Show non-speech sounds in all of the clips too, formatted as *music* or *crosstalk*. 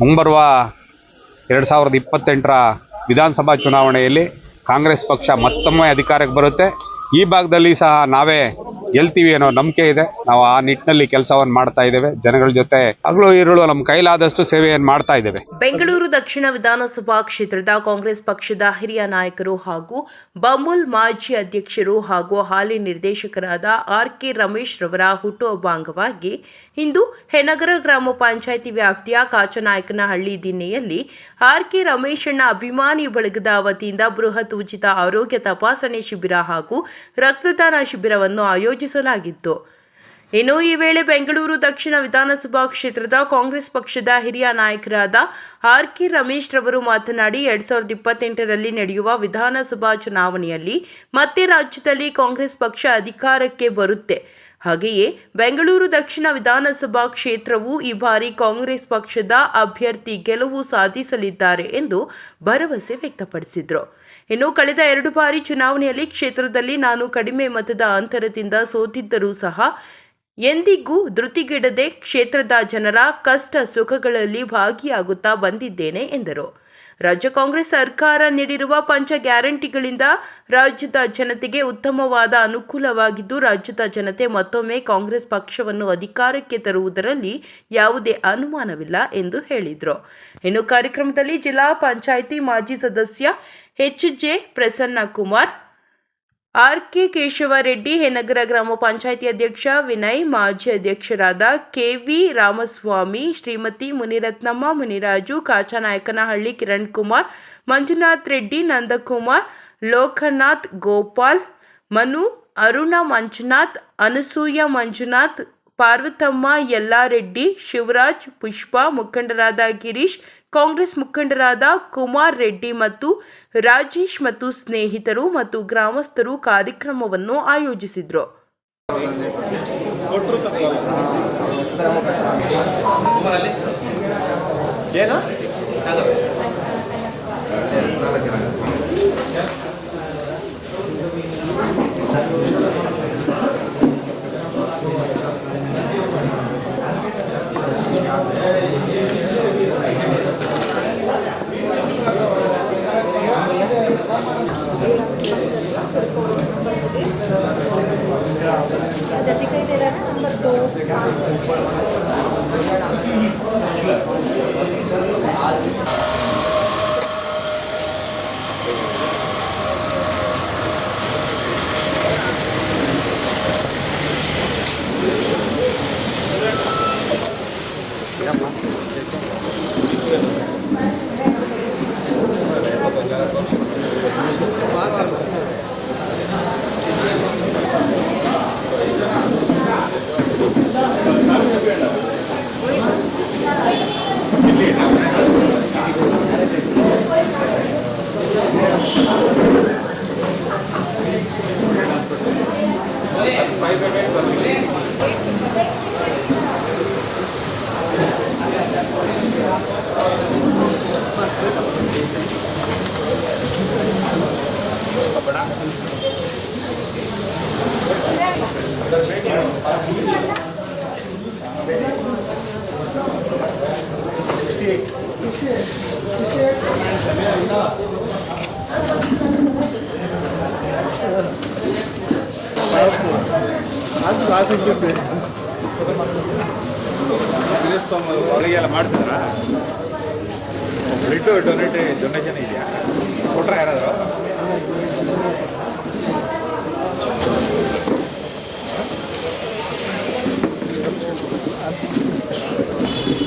ಮುಂಬರುವ ಎರಡು ಸಾವಿರದ ಇಪ್ಪತ್ತೆಂಟರ ವಿಧಾನಸಭಾ ಚುನಾವಣೆಯಲ್ಲಿ ಕಾಂಗ್ರೆಸ್ ಪಕ್ಷ ಮತ್ತೊಮ್ಮೆ ಅಧಿಕಾರಕ್ಕೆ ಬರುತ್ತೆ. ಈ ಭಾಗದಲ್ಲಿ ಸಹ ನಾವೇ ಗೆಲ್ತೀವಿ ಅನ್ನೋ ನಂಬಿಕೆ ಇದೆ. ನಾವು ಆ ನಿಟ್ಟಿನಲ್ಲಿ ಕೆಲಸವನ್ನು ಮಾಡ್ತಾ ಇದ್ದೇವೆ. ಜನಗಳ ಜೊತೆ ಹಗಲು ಇರುಳು ನಮ್ಮ ಕೈಲಾದಷ್ಟು ಸೇವೆಯನ್ನು ಮಾಡ್ತಾ ಇದ್ದೇವೆ. ಬೆಂಗಳೂರು ದಕ್ಷಿಣ ವಿಧಾನಸಭಾ ಕ್ಷೇತ್ರದ ಕಾಂಗ್ರೆಸ್ ಪಕ್ಷದ ಹಿರಿಯ ನಾಯಕರು ಹಾಗೂ ಬಮುಲ್ ಮಾಜಿ ಅಧ್ಯಕ್ಷರು ಹಾಗೂ ಹಾಲಿ ನಿರ್ದೇಶಕರಾದ ಆರ್ ಕೆ ರಮೇಶ್ ರವರ ಹುಟ್ಟುಹಬ್ಬ ಅಂಗವಾಗಿ ಇಂದು ಹೆನಗರ ಗ್ರಾಮ ಪಂಚಾಯಿತಿ ವ್ಯಾಪ್ತಿಯ ಕಾಚನಾಯಕನಹಳ್ಳಿ ದಿನ್ನೆಯಲ್ಲಿ ಆರ್ ಕೆ ರಮೇಶಣ್ಣ ಅಭಿಮಾನಿ ಬಳಗದ ವತಿಯಿಂದ ಬೃಹತ್ ಉಚಿತ ಆರೋಗ್ಯ ತಪಾಸಣೆ ಶಿಬಿರ ಹಾಗೂ ರಕ್ತದಾನ ಶಿಬಿರವನ್ನು ಆಯೋಜಿಸಲಾಗಿತ್ತು ಇನ್ನು ಈ ವೇಳೆ ಬೆಂಗಳೂರು ದಕ್ಷಿಣ ವಿಧಾನಸಭಾ ಕ್ಷೇತ್ರದ ಕಾಂಗ್ರೆಸ್ ಪಕ್ಷದ ಹಿರಿಯ ನಾಯಕರಾದ ಆರ್ ಕೆ ರಮೇಶ್ ರವರು ಮಾತನಾಡಿ, ಎರಡ್ ಸಾವಿರದ ಇಪ್ಪತ್ತೆಂಟರಲ್ಲಿ ನಡೆಯುವ ವಿಧಾನಸಭಾ ಚುನಾವಣೆಯಲ್ಲಿ ಮತ್ತೆ ರಾಜ್ಯದಲ್ಲಿ ಕಾಂಗ್ರೆಸ್ ಪಕ್ಷ ಅಧಿಕಾರಕ್ಕೆ ಬರುತ್ತೆ. ಹಾಗೆಯೇ ಬೆಂಗಳೂರು ದಕ್ಷಿಣ ವಿಧಾನಸಭಾ ಕ್ಷೇತ್ರವು ಈ ಬಾರಿ ಕಾಂಗ್ರೆಸ್ ಪಕ್ಷದ ಅಭ್ಯರ್ಥಿ ಗೆಲುವು ಸಾಧಿಸಲಿದ್ದಾರೆ ಎಂದು ಭರವಸೆ ವ್ಯಕ್ತಪಡಿಸಿದರು. ಇನ್ನು ಕಳೆದ ಎರಡು ಬಾರಿ ಚುನಾವಣೆಯಲ್ಲಿ ಕ್ಷೇತ್ರದಲ್ಲಿ ನಾನು ಕಡಿಮೆ ಮತದ ಅಂತರದಿಂದ ಸೋತಿದ್ದರೂ ಸಹ ಎಂದಿಗೂ ಧೃತಿಗೆಡದೆ ಕ್ಷೇತ್ರದ ಜನರ ಕಷ್ಟ ಸುಖಗಳಲ್ಲಿ ಭಾಗಿಯಾಗುತ್ತಾ ಬಂದಿದ್ದೇನೆ ಎಂದರು. ರಾಜ್ಯ ಕಾಂಗ್ರೆಸ್ ಸರ್ಕಾರ ನೀಡಿರುವ ಪಂಚ ಗ್ಯಾರಂಟಿಗಳಿಂದ ರಾಜ್ಯದ ಜನತೆಗೆ ಉತ್ತಮವಾದ ಅನುಕೂಲವಾಗಿದ್ದು, ರಾಜ್ಯದ ಜನತೆ ಮತ್ತೊಮ್ಮೆ ಕಾಂಗ್ರೆಸ್ ಪಕ್ಷವನ್ನು ಅಧಿಕಾರಕ್ಕೆ ತರುವುದರಲ್ಲಿ ಯಾವುದೇ ಅನುಮಾನವಿಲ್ಲ ಎಂದು ಹೇಳಿದರು. ಇನ್ನು ಕಾರ್ಯಕ್ರಮದಲ್ಲಿ ಜಿಲ್ಲಾ ಪಂಚಾಯಿತಿ ಮಾಜಿ ಸದಸ್ಯ H J Prasanna Kumar R K Keshavareddy Henagara ಗ್ರಾಮ ಪಂಚಾಯಿತಿ ಅಧ್ಯಕ್ಷ, ವಿನಯ್ ಮಾಜಿ ಅಧ್ಯಕ್ಷರಾದ ಕೆ ವಿ ರಾಮಸ್ವಾಮಿ, ಶ್ರೀಮತಿ ಮುನಿರತ್ನಮ್ಮ, ಮುನಿರಾಜು, ಕಾಚಾನಾಯಕನಹಳ್ಳಿ ಕಿರಣ್ ಕುಮಾರ್, ಮಂಜುನಾಥ್ ರೆಡ್ಡಿ, ನಂದಕುಮಾರ್, ಲೋಕನಾಥ್ ಗೋಪಾಲ್, ಮನು, ಅರುಣ ಮಂಜುನಾಥ್, ಅನಸೂಯ ಮಂಜುನಾಥ್, ಪಾರ್ವತಮ್ಮ ಯಲ್ಲಾರೆಡ್ಡಿ, ಶಿವರಾಜ್ ಪುಷ್ಪ, ಮುಖಂಡರಾದ ಗಿರೀಶ್ ಕಾಂಗ್ರೆಸ್ ಮುಖಂಡರಾದ ಕುಮಾರ್ ರೆಡ್ಡಿ ಮತ್ತು ರಾಜೇಶ್ ಮತ್ತು ಸ್ನೇಹಿತರು ಮತ್ತು ಗ್ರಾಮಸ್ಥರು ಕಾರ್ಯಕ್ರಮವನ್ನು ಆಯೋಜಿಸಿದ್ರು. ಏನು? There are number two. Gracias. Thank you. ಒಳಗೆಲ್ಲ ಮಾಡಿಸಿದ್ರ ಬ್ಲಡ್ ಡೊನೇಟ್ ಡೊನೇಷನ್ ಇದೆಯಾ ಕೊಟ್ರ ಯಾರಾದ್ರು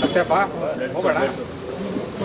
ಅಷ್ಟೇಪ್ಪ ಹೋಗಬೇಡ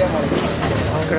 ఇక్కడ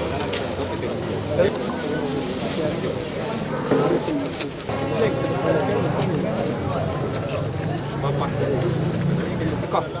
ಹೋಗಿಬೇಡ ಓಕೆ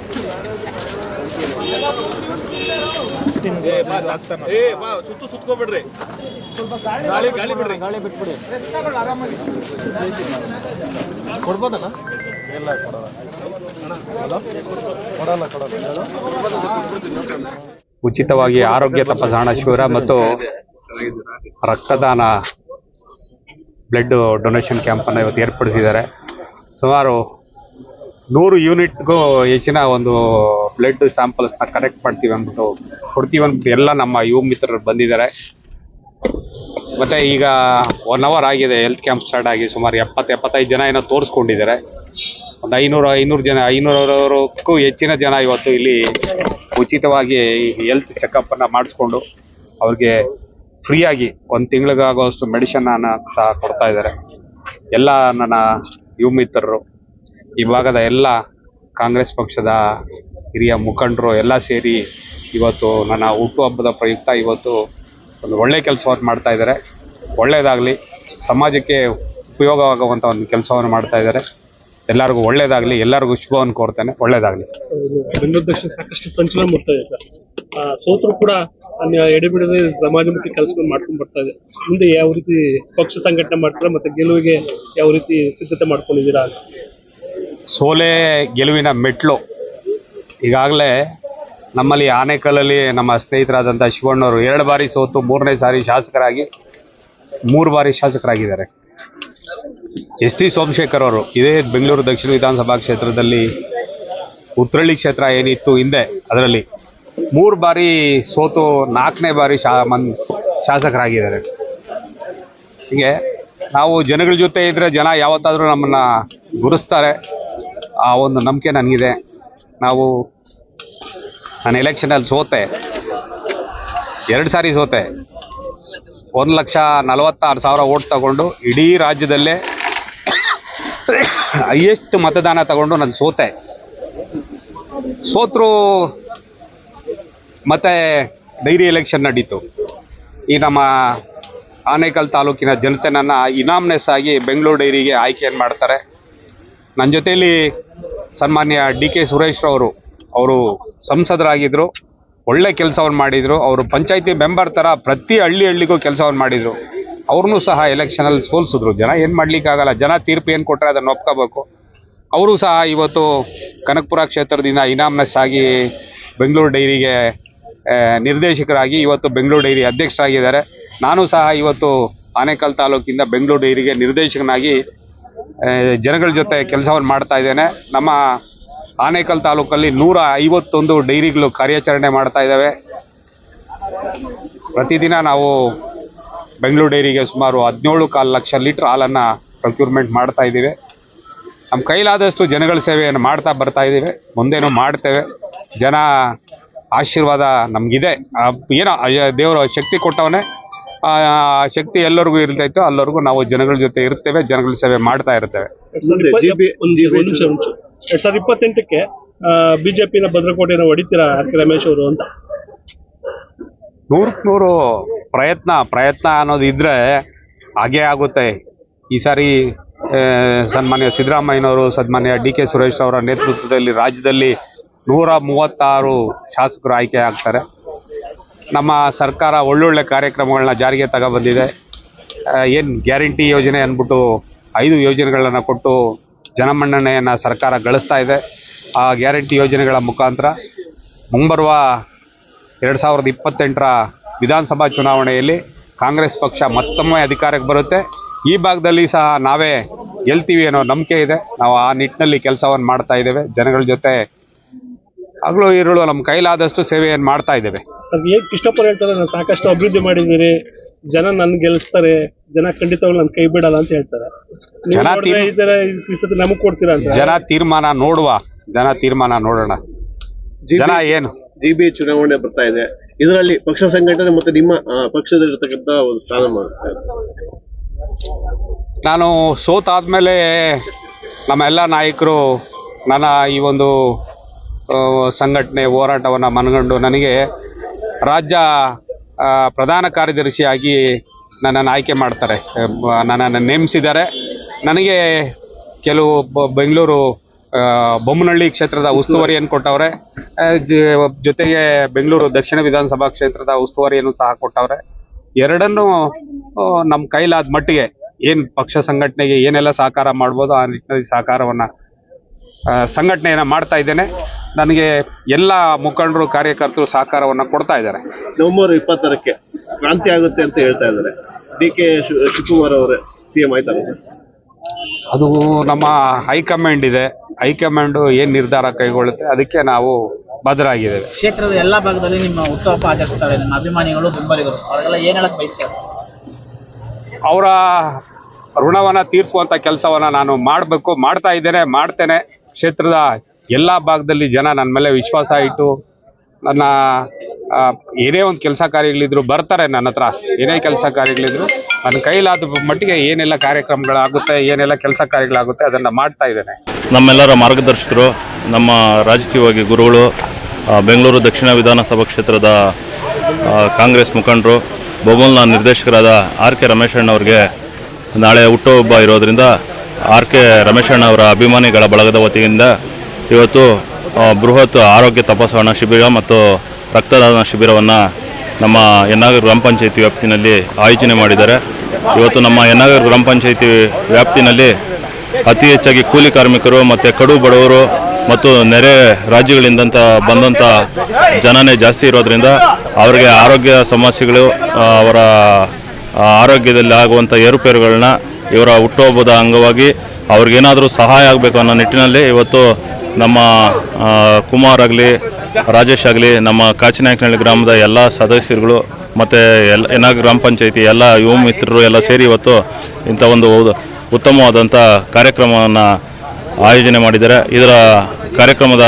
ಜಾಗ್ತಾನ ಏ ಬಾ ಸುತ್ತು ಸುತ್ಕೋಬಿಡ್ರಿ. ಗಾಳಿ ಗಾಳಿ ಬಿಡ್ರಿ. ಗಾಳಿ ಬಿಟ್ಬಿಡಿ ಕೊಡ್ಬೋದಲ್ಲ ಎಲ್ಲ ಕೊಡಲ್ಲ ಕೊಡಲ್ಲ. ಉಚಿತವಾಗಿ ಆರೋಗ್ಯ ತಪಾಸಣಾ ಶಿಬಿರ ಮತ್ತು ರಕ್ತದಾನ ಬ್ಲಡ್ ಡೊನೇಷನ್ ಕ್ಯಾಂಪನ್ನು ಇವತ್ತು ಏರ್ಪಡಿಸಿದ್ದಾರೆ. ಸುಮಾರು ನೂರು ಯೂನಿಟ್ಗೂ ಹೆಚ್ಚಿನ ಒಂದು ಬ್ಲಡ್ ಸ್ಯಾಂಪಲ್ಸ್ನ ಕಲೆಕ್ಟ್ ಮಾಡ್ತೀವಿ ಅಂದ್ಬಿಟ್ಟು ಕೊಡ್ತೀವಿ ಅಂದ್ಬಿಟ್ಟು ಎಲ್ಲ ನಮ್ಮ ಯುವ ಮಿತ್ರರು ಬಂದಿದ್ದಾರೆ. ಮತ್ತೆ ಈಗ ಒನ್ ಅವರ್ ಆಗಿದೆ ಹೆಲ್ತ್ ಕ್ಯಾಂಪ್ ಸ್ಟಾರ್ಟ್ ಆಗಿ ಸುಮಾರು ಎಪ್ಪತ್ತು ಎಪ್ಪತ್ತೈದು ಜನ ಏನೋ ತೋರಿಸ್ಕೊಂಡಿದ್ದಾರೆ. ಒಂದು ಐನೂರು ಐನೂರು ಜನ ಐನೂರಕ್ಕೂ ಹೆಚ್ಚಿನ ಜನ ಇವತ್ತು ಇಲ್ಲಿ ಉಚಿತವಾಗಿ ಹೆಲ್ತ್ ಚೆಕಪ್ಪನ್ನು ಮಾಡಿಸ್ಕೊಂಡು ಅವ್ರಿಗೆ ಫ್ರೀಯಾಗಿ ಒಂದು ತಿಂಗಳಿಗಾಗುವಷ್ಟು ಮೆಡಿಷನ್ನ ಸಹ ಕೊಡ್ತಾ ಇದ್ದಾರೆ. ಎಲ್ಲ ನನ್ನ ಯುವ ಮಿತ್ರರು ಈ ಭಾಗದ ಎಲ್ಲ ಕಾಂಗ್ರೆಸ್ ಪಕ್ಷದ ಹಿರಿಯ ಮುಖಂಡರು ಎಲ್ಲ ಸೇರಿ ಇವತ್ತು ನನ್ನ ಹುಟ್ಟುಹಬ್ಬದ ಪ್ರಯುಕ್ತ ಇವತ್ತು ಒಂದು ಒಳ್ಳೆ ಕೆಲಸವನ್ನು ಮಾಡ್ತಾ ಇದ್ದಾರೆ. ಒಳ್ಳೆಯದಾಗಲಿ, ಸಮಾಜಕ್ಕೆ ಉಪಯೋಗವಾಗುವಂಥ ಒಂದು ಕೆಲಸವನ್ನು ಮಾಡ್ತಾ ಇದ್ದಾರೆ. ಎಲ್ಲರಿಗೂ ಒಳ್ಳೆಯದಾಗಲಿ, ಎಲ್ಲರಿಗೂ ಶುಭವನ್ನು ಕೋರ್ತೇನೆ. ಒಳ್ಳೆಯದಾಗಲಿ. ಸಾಕಷ್ಟು ಸಂಚಲನ ಮಾಡ್ತಾ ಇದೆ, ಸರ್. ಸೋತರು ಕೂಡ ಎಡೆಬಿಡದೆ ಸಮಾಜಮುಖಿ ಕೆಲಸವನ್ನು ಮಾಡ್ಕೊಂಡು ಬರ್ತಾ ಇದೆ. ಮುಂದೆ ಯಾವ ರೀತಿ ಪಕ್ಷ ಸಂಘಟನೆ ಮಾಡ್ತಾರೆ ಮತ್ತೆ ಗೆಲುವಿಗೆ ಯಾವ ರೀತಿ ಸಿದ್ಧತೆ ಮಾಡ್ಕೊಂಡಿದ್ದೀರಾ ಸೋಲೆ ಗೆಲುವಿನ ಮೆಟ್ಲು. ಈಗಾಗಲೇ ನಮ್ಮಲ್ಲಿ ಆನೇಕಲ್ಲಲ್ಲಿ ನಮ್ಮ ಸ್ನೇಹಿತರಾದಂಥ ಶಿವಣ್ಣವರು ಎರಡು ಬಾರಿ ಸೋತು, ಮೂರನೇ ಸಾರಿ ಶಾಸಕರಾಗಿ, ಮೂರು ಬಾರಿ ಶಾಸಕರಾಗಿದ್ದಾರೆ. ಎಸ್ ಟಿ ಸೋಮಶೇಖರ್ ಅವರು, ಇದೇ ಬೆಂಗಳೂರು ದಕ್ಷಿಣ ವಿಧಾನಸಭಾ ಕ್ಷೇತ್ರದಲ್ಲಿ ಉತ್ರಳ್ಳಿ ಕ್ಷೇತ್ರ ಏನಿತ್ತು ಹಿಂದೆ ಅದರಲ್ಲಿ ಮೂರು ಬಾರಿ ಸೋತು, ನಾಲ್ಕನೇ ಬಾರಿ ಶಾ ಶಾಸಕರಾಗಿದ್ದಾರೆ. ಹೀಗೆ ನಾವು ಜನಗಳ ಜೊತೆ ಇದ್ದರೆ ಜನ ಯಾವತ್ತಾದರೂ ನಮ್ಮನ್ನು ಗುರುಸ್ತಾರೆ. ಆ ಒಂದು ನಂಬಿಕೆ ನನಗಿದೆ. ನಾವು ನಾನು ಎಲೆಕ್ಷನಲ್ಲಿ ಸೋತೆ. ಎರಡು ಸಾರಿ ಸೋತೆ. ಒಂದು ಲಕ್ಷ ನಲವತ್ತಾರು ಸಾವಿರ ಓಟ್ ತಗೊಂಡು ಇಡೀ ರಾಜ್ಯದಲ್ಲೇ ಹೈಯೆಸ್ಟ್ ಮತದಾನ ತಗೊಂಡು ನಾನು ಸೋತೆ. ಸೋತರು ಮತ್ತೆ ಡೈರಿ ಎಲೆಕ್ಷನ್ ನಡೀತು. ಈ ನಮ್ಮ ಆನೇಕಲ್ ತಾಲೂಕಿನ ಜನತೆ ನನ್ನ ಇನಾಮ್ನೆಸ್ ಆಗಿ ಬೆಂಗಳೂರು ಡೈರಿಗೆ ಆಯ್ಕೆಯನ್ನು ಮಾಡ್ತಾರೆ? ನನ್ನ ಜೊತೆಯಲ್ಲಿ ಸನ್ಮಾನ್ಯ ಡಿ ಕೆ ಸುರೇಶ್ ಅವರು ಸಂಸದರಾಗಿದ್ದರು ಒಳ್ಳೆ ಕೆಲಸವನ್ನು ಮಾಡಿದರು, ಅವರು ಪಂಚಾಯತಿ ಮೆಂಬರ್ ಥರ ಪ್ರತಿ ಹಳ್ಳಿ ಹಳ್ಳಿಗೂ ಕೆಲಸವನ್ನು ಮಾಡಿದರು. ಅವ್ರನ್ನೂ ಸಹ ಎಲೆಕ್ಷನಲ್ಲಿ ಸೋಲಿಸಿದ್ರು ಜನ. ಏನು ಮಾಡಲಿಕ್ಕಾಗಲ್ಲ, ಜನ ತೀರ್ಪು ಏನು ಕೊಟ್ಟರೆ ಅದನ್ನು ಒಪ್ಕೋಬೇಕು. ಅವರು ಸಹ ಇವತ್ತು ಕನಕಪುರ ಕ್ಷೇತ್ರದಿಂದ ಇನಾಮ್ನೆಸ್ ಆಗಿ ಬೆಂಗಳೂರು ಡೈರಿಗೆ ನಿರ್ದೇಶಕರಾಗಿ ಇವತ್ತು ಬೆಂಗಳೂರು ಡೈರಿ ಅಧ್ಯಕ್ಷರಾಗಿದ್ದಾರೆ. ನಾನು ಸಹ ಇವತ್ತು ಆನೇಕಲ್ ತಾಲೂಕಿಂದ ಬೆಂಗಳೂರು ಡೈರಿಗೆ ನಿರ್ದೇಶಕನಾಗಿ ಜನಗಳ ಜೊತೆ ಕೆಲಸವನ್ನು ಮಾಡ್ತಾ ಇದ್ದೇನೆ. ನಮ್ಮ ಆನೇಕಲ್ ತಾಲೂಕಲ್ಲಿ ನೂರ ಐವತ್ತೊಂದು ಡೈರಿಗಳು ಕಾರ್ಯಾಚರಣೆ ಮಾಡ್ತಾ ಇದ್ದಾವೆ. ಪ್ರತಿದಿನ ನಾವು ಬೆಂಗಳೂರು ಡೈರಿಗೆ ಸುಮಾರು ಹದಿನೇಳು ಕಾಲು ಲಕ್ಷ ಲೀಟ್ರ್ ಹಾಲನ್ನು ಪ್ರೊಕ್ಯೂರ್ಮೆಂಟ್ ಮಾಡ್ತಾ ಇದ್ದೀವಿ. ನಮ್ಮ ಕೈಲಾದಷ್ಟು ಜನಗಳ ಸೇವೆಯನ್ನು ಮಾಡ್ತಾ ಬರ್ತಾ ಇದ್ದೀವಿ. ಮುಂದೇನು ಮಾಡ್ತೇವೆ. ಜನ ಆಶೀರ್ವಾದ ನಮಗಿದೆ. ಏನೋ ದೇವರ ಶಕ್ತಿ ಕೊಟ್ಟವನೇ ಆ ಶಕ್ತಿ ಎಲ್ಲರಿಗೂ ಇರ್ತೈತೋ ಅಲ್ಲರಿಗೂ ನಾವು ಜನಗಳ ಜೊತೆ ಇರ್ತೇವೆ ಜನಗಳ ಸೇವೆ ಮಾಡ್ತಾ ಇರ್ತೇವೆ. ಎರಡ್ ಸಾವಿರದ ಇಪ್ಪತ್ತೆಂಟಕ್ಕೆ ಬಿಜೆಪಿನ ಭದ್ರಕೋಟೆನ ಹೊಡಿತೀರಾ ಆರ್ ಕೆ ರಮೇಶ್ ಅವರು ಅಂತ? ನೂರಕ್ಕೆ ನೂರು ಪ್ರಯತ್ನ ಪ್ರಯತ್ನ ಅನ್ನೋದು ಇದ್ರೆ ಹಾಗೇ ಆಗುತ್ತೆ. ಈ ಸಾರಿ ಆ, ಸನ್ಮಾನ್ಯ ಸಿದ್ದರಾಮಯ್ಯನವರು ಸನ್ಮಾನ್ಯ ಡಿ ಕೆ ಸುರೇಶ್ ಅವರ ನೇತೃತ್ವದಲ್ಲಿ ರಾಜ್ಯದಲ್ಲಿ ನೂರ ಮೂವತ್ತಾರು ಶಾಸಕರು ಆಯ್ಕೆ ಆಗ್ತಾರೆ. ನಮ್ಮ ಸರ್ಕಾರ ಒಳ್ಳೊಳ್ಳೆ ಕಾರ್ಯಕ್ರಮಗಳನ್ನ ಜಾರಿಗೆ ತಗೊಬಂದಿದೆ ಏನು ಗ್ಯಾರಂಟಿ ಯೋಜನೆ ಅಂದ್ಬಿಟ್ಟು ಐದು ಯೋಜನೆಗಳನ್ನು ಕೊಟ್ಟು ಜನಮನ್ನಣೆಯನ್ನು ಸರ್ಕಾರ ಗಳಿಸ್ತಾ ಇದೆ. ಆ ಗ್ಯಾರಂಟಿ ಯೋಜನೆಗಳ ಮುಖಾಂತರ ಮುಂಬರುವ ಎರಡು ಸಾವಿರದ ಇಪ್ಪತ್ತೆಂಟರ ವಿಧಾನಸಭಾ ಚುನಾವಣೆಯಲ್ಲಿ ಕಾಂಗ್ರೆಸ್ ಪಕ್ಷ ಮತ್ತೊಮ್ಮೆ ಅಧಿಕಾರಕ್ಕೆ ಬರುತ್ತೆ. ಈ ಭಾಗದಲ್ಲಿ ಸಹ ನಾವೇ ಗೆಲ್ತೀವಿ ಅನ್ನೋ ನಂಬಿಕೆ ಇದೆ. ನಾವು ಆ ನಿಟ್ಟಿನಲ್ಲಿ ಕೆಲಸವನ್ನು ಮಾಡ್ತಾ ಇದ್ದೇವೆ. ಜನಗಳ ಜೊತೆ ಹಗಲು ಇರುಳು ನಮ್ಮ ಕೈಲಾದಷ್ಟು ಸೇವೆಯನ್ನು ಮಾಡ್ತಾ ಇದ್ದೇವೆ. ಸರ್ ಏನ್ ಇಷ್ಟಪಡ ಹೇಳ್ತಾರೆ ನಾನು ಸಾಕಷ್ಟು ಅಭಿವೃದ್ಧಿ ಮಾಡಿದ್ದೀರಿ ಜನ ನನ್ ಗೆಲ್ಲಿಸ್ತಾರೆ ಜನ ಖಂಡಿತವಾಗ್ಲೂ ನನ್ ಕೈ ಬಿಡಲ್ಲ ಅಂತ ಹೇಳ್ತಾರೆ. ನೀವು ಜನ ನೋಡಿದ್ರೆ ತೀರ್- ಈ ತರ ಈ ಸತಿ ನಮಗ್ ಕೊಡ್ತೀರಾ ಅಂತ? ಜನ ತೀರ್ಮಾನ ನೋಡುವ ಜನ ತೀರ್ಮಾನ ನೋಡೋಣ. ಜನ ಏನು? ಜಿ ಬಿ ಚುನಾವಣೆ ಬರ್ತಾ ಇದೆ. ಇದರಲ್ಲಿ ಪಕ್ಷ ಸಂಘಟನೆ ಮತ್ತೆ ನಿಮ್ಮ ಆ, ಪಕ್ಷದಲ್ಲಿರ್ತಕ್ಕಂಥ ಒಂದು ಸ್ಥಾನಮಾನ ನಾನು ಸೋತಾದ್ಮೇಲೆ ನಮ್ಮ ಎಲ್ಲ ನಾಯಕರು ನನ್ನ ಈ ಒಂದು ಸಂಘಟನೆ ಹೋರಾಟವನ್ನು ಮನಗಂಡು ನನಗೆ ರಾಜ್ಯ ಪ್ರಧಾನ ಕಾರ್ಯದರ್ಶಿಯಾಗಿ ನನ್ನನ್ನು ಆಯ್ಕೆ ಮಾಡ್ತಾರೆ. ನನ್ನನ್ನು ನೇಮಿಸಿದ್ದಾರೆ. ನನಗೆ ಕೆಲವು ಬೆಂಗಳೂರು ಬೊಮ್ಮನಹಳ್ಳಿ ಕ್ಷೇತ್ರದ ಉಸ್ತುವಾರಿಯನ್ನು ಕೊಟ್ಟವ್ರೆ. ಜೊತೆಗೆ ಬೆಂಗಳೂರು ದಕ್ಷಿಣ ವಿಧಾನಸಭಾ ಕ್ಷೇತ್ರದ ಉಸ್ತುವಾರಿಯನ್ನು ಸಹ ಕೊಟ್ಟವ್ರೆ. ಎರಡನ್ನೂ ನಮ್ಮ ಕೈಲಾದ ಮಟ್ಟಿಗೆ ಏನು ಪಕ್ಷ ಸಂಘಟನೆಗೆ ಏನೆಲ್ಲ ಸಹಕಾರ ಮಾಡ್ಬೋದು ಆ ನಿಟ್ಟಿನಲ್ಲಿ ಸಹಕಾರವನ್ನು ಸಂಘಟನೆಯನ್ನು ಮಾಡ್ತಾ ಇದ್ದೇನೆ. ನನಗೆ ಎಲ್ಲ ಮುಖಂಡರು ಕಾರ್ಯಕರ್ತರು ಸಹಕಾರವನ್ನು ಕೊಡ್ತಾ ಇದ್ದಾರೆ. ನವೆಂಬರ್ ಇಪ್ಪತ್ತರಕ್ಕೆ ಕ್ರಾಂತಿ ಆಗುತ್ತೆ ಅಂತ ಹೇಳ್ತಾ ಇದ್ದಾರೆ. ಡಿ ಕೆ ಶಿವಕುಮಾರ್ ಅವರೇ ಸಿಎಂ ಆಯ್ತಾರೆ ಸರ್? ಅದು ನಮ್ಮ ಹೈಕಮಾಂಡ್ ಇದೆ. ಹೈಕಮಾಂಡು ಏನು ನಿರ್ಧಾರ ಕೈಗೊಳ್ಳುತ್ತೆ ಅದಕ್ಕೆ ನಾವು ಬದ್ರಾಗಿದ್ದೇವೆ ಕ್ಷೇತ್ರದ ಎಲ್ಲಾ ಭಾಗದಲ್ಲಿ ನಿಮ್ಮ ಉತ್ಸವ ಆಚರಿಸ್ತಾರೆ. ನಿಮ್ಮ ಅಭಿಮಾನಿಗಳು ಬೆಂಬಲಿಗರು. ಅವರೆಲ್ಲ ಏನ್ ಹೇಳಕ್ ಬಯಸ್ತಾರೆ? ಅವರ ಋಣವನ್ನು ತೀರಿಸುವಂಥ ಕೆಲಸವನ್ನು ನಾನು ಮಾಡಬೇಕು, ಮಾಡ್ತಾ ಇದ್ದೇನೆ, ಮಾಡ್ತೇನೆ. ಕ್ಷೇತ್ರದ ಎಲ್ಲ ಭಾಗದಲ್ಲಿ ಜನ ನನ್ನ ಮೇಲೆ ವಿಶ್ವಾಸ ಇಟ್ಟು ನನ್ನ ಏನೇ ಒಂದು ಕೆಲಸ ಕಾರ್ಯಗಳಿದ್ರು ಬರ್ತಾರೆ ನನ್ನ ಹತ್ರ. ಏನೇ ಕೆಲಸ ಕಾರ್ಯಗಳಿದ್ರು ನನ್ನ ಕೈಲಾದ ಮಟ್ಟಿಗೆ ಏನೆಲ್ಲ ಕಾರ್ಯಕ್ರಮಗಳಾಗುತ್ತೆ, ಏನೆಲ್ಲ ಕೆಲಸ ಕಾರ್ಯಗಳಾಗುತ್ತೆ ಅದನ್ನು ಮಾಡ್ತಾ ಇದ್ದೇನೆ. ನಮ್ಮೆಲ್ಲರ ಮಾರ್ಗದರ್ಶಕರು, ನಮ್ಮ ರಾಜಕೀಯವಾಗಿ ಗುರುಗಳು ಬೆಂಗಳೂರು ದಕ್ಷಿಣ ವಿಧಾನಸಭಾ ಕ್ಷೇತ್ರದ ಕಾಂಗ್ರೆಸ್ ಮುಖಂಡರು ಬಹುಮೂಲ್ನ ನಿರ್ದೇಶಕರಾದ ಆರ್ ಕೆ ರಮೇಶಣ್ಣವ್ರಿಗೆ ನಾಳೆ ಹುಟ್ಟುಹಬ್ಬ ಇರೋದ್ರಿಂದ ಆರ್ ಕೆ ರಮೇಶಣ್ಣ ಅವರ ಅಭಿಮಾನಿಗಳ ಬಳಗದ ವತಿಯಿಂದ ಇವತ್ತು ಬೃಹತ್ ಆರೋಗ್ಯ ತಪಾಸಣಾ ಶಿಬಿರ ಮತ್ತು ರಕ್ತದಾನ ಶಿಬಿರವನ್ನು ನಮ್ಮ ಎನ್ನಾಗರ್ ಗ್ರಾಮ ಪಂಚಾಯಿತಿ ವ್ಯಾಪ್ತಿನಲ್ಲಿ ಆಯೋಜನೆ ಮಾಡಿದ್ದಾರೆ. ಇವತ್ತು ನಮ್ಮ ಎನ್ನಾಗರ್ ಗ್ರಾಮ ಪಂಚಾಯಿತಿ ವ್ಯಾಪ್ತಿನಲ್ಲಿ ಅತಿ ಹೆಚ್ಚಾಗಿ ಕೂಲಿ ಕಾರ್ಮಿಕರು ಮತ್ತು ಕಡು ಬಡವರು ಮತ್ತು ನೆರೆ ರಾಜ್ಯಗಳಿಂದಂತ ಬಂದಂಥ ಜನನೇ ಜಾಸ್ತಿ ಇರೋದರಿಂದ ಅವರಿಗೆ ಆರೋಗ್ಯ ಸಮಸ್ಯೆಗಳು ಅವರ ಆರೋಗ್ಯದಲ್ಲಿ ಆಗುವಂಥ ಏರುಪೇರುಗಳನ್ನ ಇವರ ಹುಟ್ಟುಹಬ್ಬದ ಅಂಗವಾಗಿ ಅವ್ರಿಗೇನಾದರೂ ಸಹಾಯ ಆಗಬೇಕು ಅನ್ನೋ ನಿಟ್ಟಿನಲ್ಲಿ ಇವತ್ತು ನಮ್ಮ ಕುಮಾರ್ ಆಗಲಿ, ರಾಜೇಶ್ ಆಗಲಿ, ನಮ್ಮ ಕಾಚಿನಾಯಕನಹಳ್ಳಿ ಗ್ರಾಮದ ಎಲ್ಲ ಸದಸ್ಯರುಗಳು ಮತ್ತು ಎಲ್ಲ ಗ್ರಾಮ ಪಂಚಾಯತಿ ಎಲ್ಲ ಯುವ ಮಿತ್ರರು ಎಲ್ಲ ಸೇರಿ ಇವತ್ತು ಇಂಥ ಒಂದು ಉತ್ತಮವಾದಂಥ ಕಾರ್ಯಕ್ರಮವನ್ನು ಆಯೋಜನೆ ಮಾಡಿದ್ದಾರೆ. ಇದರ ಕಾರ್ಯಕ್ರಮದ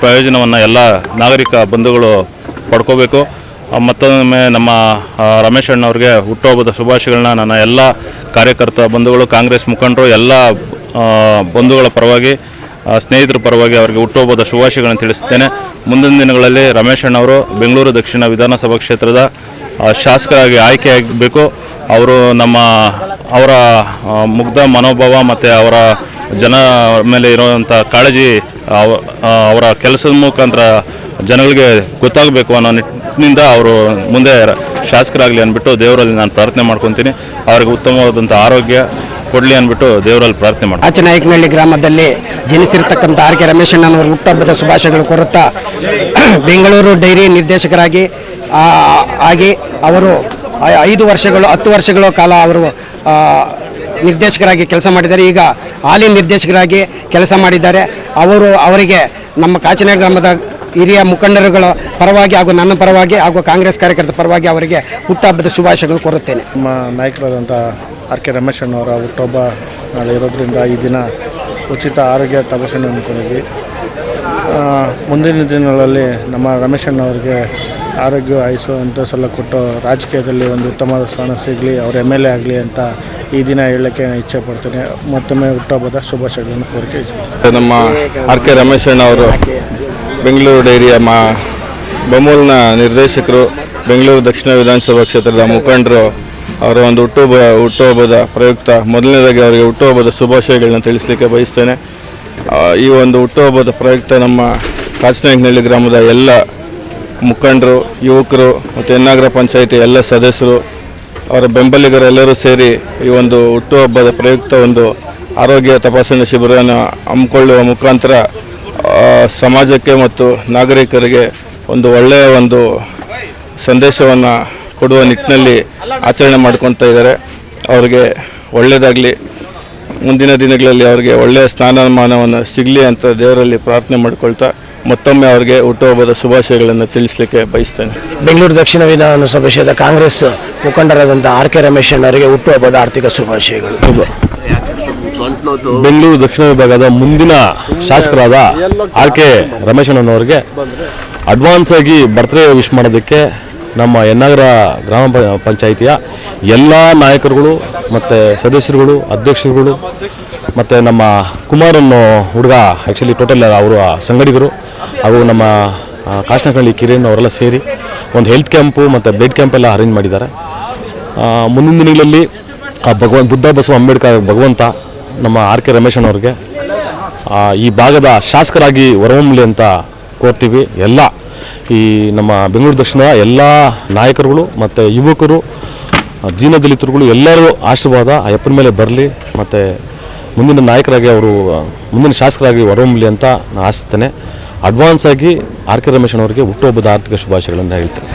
ಪ್ರಯೋಜನವನ್ನು ಎಲ್ಲ ನಾಗರಿಕ ಬಂಧುಗಳು ಪಡ್ಕೋಬೇಕು. ಮತ್ತೊಮ್ಮೆ ನಮ್ಮ ರಮೇಶ್ ಅಣ್ಣವ್ರಿಗೆ ಹುಟ್ಟುಹಬ್ಬದ ಶುಭಾಶಯಗಳನ್ನ, ನನ್ನ ಎಲ್ಲ ಕಾರ್ಯಕರ್ತ ಬಂಧುಗಳು, ಕಾಂಗ್ರೆಸ್ ಮುಖಂಡರು, ಎಲ್ಲ ಬಂಧುಗಳ ಪರವಾಗಿ ಸ್ನೇಹಿತರ ಪರವಾಗಿ ಅವರಿಗೆ ಹುಟ್ಟುಹಬ್ಬದ ಶುಭಾಶಯಗಳನ್ನು ತಿಳಿಸುತ್ತೇನೆ ಮುಂದಿನ ದಿನಗಳಲ್ಲಿ ರಮೇಶ್ ಅಣ್ಣವರು ಬೆಂಗಳೂರು ದಕ್ಷಿಣ ವಿಧಾನಸಭಾ ಕ್ಷೇತ್ರದ ಶಾಸಕರಾಗಿ ಆಯ್ಕೆಯಾಗಬೇಕು. ಅವರು ನಮ್ಮ, ಅವರ ಮುಗ್ಧ ಮನೋಭಾವ ಮತ್ತು ಅವರ ಜನ ಮೇಲೆ ಇರುವಂಥ ಕಾಳಜಿ ಅವರ ಕೆಲಸದ ಮುಖಾಂತರ ಜನಗಳಿಗೆ ಗೊತ್ತಾಗಬೇಕು ಅನ್ನೋ ನಿಟ್ಟಿನಿಂದ ಅವರು ಮುಂದೆ ಶಾಸಕರಾಗಲಿ ಅಂದ್ಬಿಟ್ಟು ದೇವರಲ್ಲಿ ನಾನು ಪ್ರಾರ್ಥನೆ ಮಾಡ್ಕೊತೀನಿ. ಅವ್ರಿಗೆ ಉತ್ತಮವಾದಂಥ ಆರೋಗ್ಯ ಕೊಡಲಿ ಅಂದ್ಬಿಟ್ಟು ದೇವರಲ್ಲಿ ಪ್ರಾರ್ಥನೆ ಮಾಡಿ ಆಚನಾಯಕನಹಳ್ಳಿ ಗ್ರಾಮದಲ್ಲಿ ಜನಿಸಿರ್ತಕ್ಕಂಥ ಆರ್ ಕೆ ರಮೇಶಣ್ಣನವರ ಹುಟ್ಟಹಬ್ಬದ ಶುಭಾಶಯಗಳು ಕೋರುತ್ತಾ, *clears throat* ಬೆಂಗಳೂರು ಡೈರಿ ನಿರ್ದೇಶಕರಾಗಿ ಆಗಿ ಅವರು ಐದು ವರ್ಷಗಳು, ಹತ್ತು ವರ್ಷಗಳ ಕಾಲ ಅವರು ನಿರ್ದೇಶಕರಾಗಿ ಕೆಲಸ ಮಾಡಿದ್ದಾರೆ. ಈಗ ಹಾಲಿ ನಿರ್ದೇಶಕರಾಗಿ ಕೆಲಸ ಮಾಡಿದ್ದಾರೆ. ಅವರು, ಅವರಿಗೆ ನಮ್ಮ ಕಾಚಿನ ಗ್ರಾಮದ ಹಿರಿಯ ಮುಖಂಡರುಗಳ ಪರವಾಗಿ ಹಾಗೂ ನನ್ನ ಪರವಾಗಿ ಹಾಗೂ ಕಾಂಗ್ರೆಸ್ ಕಾರ್ಯಕರ್ತರ ಪರವಾಗಿ ಅವರಿಗೆ ಹುಟ್ಟಹಬ್ಬದ ಶುಭಾಶಯಗಳು ಕೋರುತ್ತೇನೆ. ನಮ್ಮ ನಾಯಕರಾದಂಥ ಆರ್ ಕೆ ರಮೇಶ್ ಅಣ್ಣವರ ಹುಟ್ಟಹಬ್ಬ ನಾಳೆ ಇರೋದ್ರಿಂದ ಈ ದಿನ ಉಚಿತ ಆರೋಗ್ಯ ತಪಾಸಣೆ ಅಂದ್ಕೊಂಡಿದ್ವಿ. ಮುಂದಿನ ದಿನಗಳಲ್ಲಿ ನಮ್ಮ ರಮೇಶ್ ಅಣ್ಣವ್ರಿಗೆ ಆರೋಗ್ಯ ಆಯುಸು ಸಲ ಕೊಟ್ಟು ರಾಜಕೀಯದಲ್ಲಿ ಒಂದು ಉತ್ತಮ ಸ್ಥಾನ ಸಿಗಲಿ ಅವ್ರ ಎಂ ಎಲ್ ಎ ಆಗಲಿ ಅಂತ ಈ ದಿನ ಹೇಳಕ್ಕೆ ಇಚ್ಛೆ ಪಡ್ತೇನೆ. ಮತ್ತೊಮ್ಮೆ ಹುಟ್ಟಹಬ್ಬದ ಶುಭಾಶಯಗಳನ್ನು ಕೋರಿಕೆ ನಮ್ಮ ಆರ್ ಕೆ ರಮೇಶ್ ಅಣ್ಣ ಅವರು ಬೆಂಗಳೂರು ಡೈರಿಯ ಮಾ ಬಮೂಲ್ನ ನಿರ್ದೇಶಕರು, ಬೆಂಗಳೂರು ದಕ್ಷಿಣ ವಿಧಾನಸಭಾ ಕ್ಷೇತ್ರದ ಮುಖಂಡರು ಅವರ ಒಂದು ಹುಟ್ಟುಹಬ್ಬ, ಹುಟ್ಟುಹಬ್ಬದ ಪ್ರಯುಕ್ತ ಮೊದಲನೇದಾಗಿ ಅವರಿಗೆ ಹುಟ್ಟುಹಬ್ಬದ ಶುಭಾಶಯಗಳನ್ನ ತಿಳಿಸಲಿಕ್ಕೆ ಬಯಸ್ತೇನೆ. ಈ ಒಂದು ಹುಟ್ಟುಹಬ್ಬದ ಪ್ರಯುಕ್ತ ನಮ್ಮ ಕಾಚನಾಯಕನಹಳ್ಳಿ ಗ್ರಾಮದ ಎಲ್ಲ ಮುಖಂಡರು, ಯುವಕರು ಮತ್ತು ಎನ್ನಾಗರ ಪಂಚಾಯಿತಿ ಎಲ್ಲ ಸದಸ್ಯರು, ಅವರ ಬೆಂಬಲಿಗರೆಲ್ಲರೂ ಸೇರಿ ಈ ಒಂದು ಹುಟ್ಟುಹಬ್ಬದ ಪ್ರಯುಕ್ತ ಒಂದು ಆರೋಗ್ಯ ತಪಾಸಣೆ ಶಿಬಿರವನ್ನು ಹಮ್ಮಿಕೊಳ್ಳುವ ಮುಖಾಂತರ ಸಮಾಜಕ್ಕೆ ಮತ್ತು ನಾಗರಿಕರಿಗೆ ಒಂದು ಒಳ್ಳೆಯ ಒಂದು ಸಂದೇಶವನ್ನು ಕೊಡುವ ನಿಟ್ಟಿನಲ್ಲಿ ಆಚರಣೆ ಮಾಡ್ಕೊತಾ ಇದ್ದಾರೆ. ಅವರಿಗೆ ಒಳ್ಳೆಯದಾಗಲಿ ಮುಂದಿನ ದಿನಗಳಲ್ಲಿ ಅವರಿಗೆ ಒಳ್ಳೆಯ ಸ್ಥಾನಮಾನವನ್ನು ಸಿಗಲಿ ಅಂತ ದೇವರಲ್ಲಿ ಪ್ರಾರ್ಥನೆ ಮಾಡ್ಕೊಳ್ತಾ ಮತ್ತೊಮ್ಮೆ ಅವರಿಗೆ ಹುಟ್ಟುಹಬ್ಬದ ಶುಭಾಶಯಗಳನ್ನು ತಿಳಿಸಲಿಕ್ಕೆ ಬಯಸ್ತೇನೆ. ಬೆಂಗಳೂರು ದಕ್ಷಿಣ ವಿಧಾನಸಭೆ ಕಾಂಗ್ರೆಸ್ ಮುಖಂಡರಾದಂಥ ಆರ್ ಕೆ ರಮೇಶ್ ಅವರಿಗೆ ಹುಟ್ಟುಹಬ್ಬದ ಆರ್ಥಿಕ ಶುಭಾಶಯಗಳು. ಬೆಂಗಳೂರು ದಕ್ಷಿಣ ವಿಭಾಗದ ಮುಂದಿನ ಶಾಸಕರಾದ ಆರ್ ಕೆ ರಮೇಶಣ್ಣನವರಿಗೆ ಅಡ್ವಾನ್ಸ್ ಆಗಿ ಬರ್ತ್ಡೇ ವಿಶ್ ಮಾಡೋದಕ್ಕೆ ನಮ್ಮ ಎನ್ನಗರ ಗ್ರಾಮ ಪಂಚಾಯಿತಿಯ ಎಲ್ಲ ನಾಯಕರುಗಳು ಮತ್ತು ಸದಸ್ಯರುಗಳು, ಅಧ್ಯಕ್ಷರುಗಳು ಮತ್ತು ನಮ್ಮ ಕುಮಾರ್ ಅನ್ನೋ ಹುಡುಗ ಆ್ಯಕ್ಚುಲಿ ಟೋಟಲ್ ಅವರು ಸಂಗಡಿಗರು ಹಾಗೂ ನಮ್ಮ ಕಾಶ್ನಕಳ್ಳಿ ಕಿರಣ್ ಅವರೆಲ್ಲ ಸೇರಿ ಒಂದು ಹೆಲ್ತ್ ಕ್ಯಾಂಪು ಮತ್ತು ಬ್ಲಡ್ ಕ್ಯಾಂಪ್ ಎಲ್ಲ ಅರೇಂಜ್ ಮಾಡಿದ್ದಾರೆ. ಮುಂದಿನ ದಿನಗಳಲ್ಲಿ ಆ ಭಗವಂತ ಬುದ್ಧ ಬಸವ ಅಂಬೇಡ್ಕರ್ ಭಗವಂತ ನಮ್ಮ ಆರ್ ಕೆ ರಮೇಶಣ್ಣವ್ರಿಗೆ ಅವ್ರಿಗೆ ಈ ಭಾಗದ ಶಾಸಕರಾಗಿ ಹೊರಹೊಮ್ಮಲಿ ಅಂತ ಕೋರ್ತೀವಿ. ಎಲ್ಲ ಈ ನಮ್ಮ ಬೆಂಗಳೂರು ದಕ್ಷಿಣ ಎಲ್ಲ ನಾಯಕರುಗಳು ಮತ್ತು ಯುವಕರು ದೀನ ದಲಿತರುಗಳು ಎಲ್ಲರೂ ಆಶೀರ್ವಾದ ಆ ಅಪ್ಪನ ಮೇಲೆ ಬರಲಿ, ಮತ್ತು ಮುಂದಿನ ನಾಯಕರಾಗಿ ಅವರು ಮುಂದಿನ ಶಾಸಕರಾಗಿ ಹೊರಹೊಮ್ಮಲಿ ಅಂತ ನಾನು ಆಶಿಸ್ತೇನೆ. ಅಡ್ವಾನ್ಸ್ ಆಗಿ ಆರ್ ಕೆ ರಮೇಶಣ್ಣವರಿಗೆ ಹುಟ್ಟುಹಬ್ಬದ ಆರ್ಥಿಕ ಶುಭಾಶಯಗಳನ್ನು ಹೇಳ್ತೇನೆ.